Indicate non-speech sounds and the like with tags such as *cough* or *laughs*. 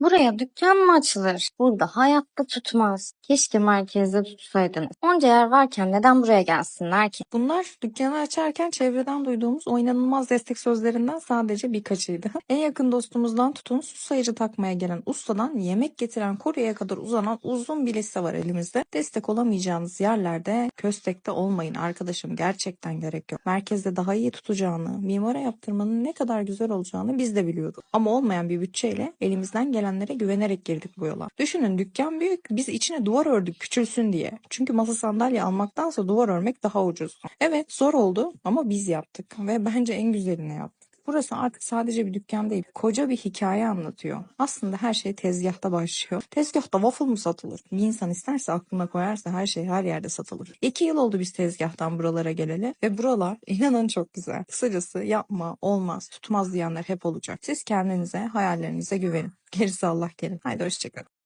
Buraya dükkan mı açılır? Burada hayatta tutmaz. Keşke merkezde tutsaydınız. Onca yer varken neden buraya gelsinler ki? Bunlar dükkanı açarken çevreden duyduğumuz o inanılmaz destek sözlerinden sadece birkaçıydı. En yakın dostumuzdan tutun su sayıcı takmaya gelen ustadan yemek getiren kuryeye kadar uzanan uzun bir liste var elimizde. Destek olamayacağınız yerlerde köstekte olmayın arkadaşım gerçekten gerek yok. Merkezde daha iyi tutacağını, mimara yaptırmanın ne kadar güzel olacağını biz de biliyorduk. Ama olmayan bir bütçeyle elimizden gelenlere güvenerek girdik bu yola. Düşünün dükkan büyük biz içine duvar ördük küçülsün diye. Çünkü masa sandalye almaktansa duvar örmek daha ucuz. Evet zor oldu ama biz yaptık ve bence en güzelini yaptık. Burası artık sadece bir dükkan değil, koca bir hikaye anlatıyor. Aslında her şey tezgahta başlıyor. Tezgahta waffle mu satılır? Bir insan isterse aklına koyarsa her şey her yerde satılır. İki yıl oldu biz tezgahtan buralara geleli ve buralar *laughs* inanın çok güzel. Kısacası yapma, olmaz, tutmaz diyenler hep olacak. Siz kendinize, hayallerinize güvenin. Gerisi Allah kerim. Haydi hoşçakalın.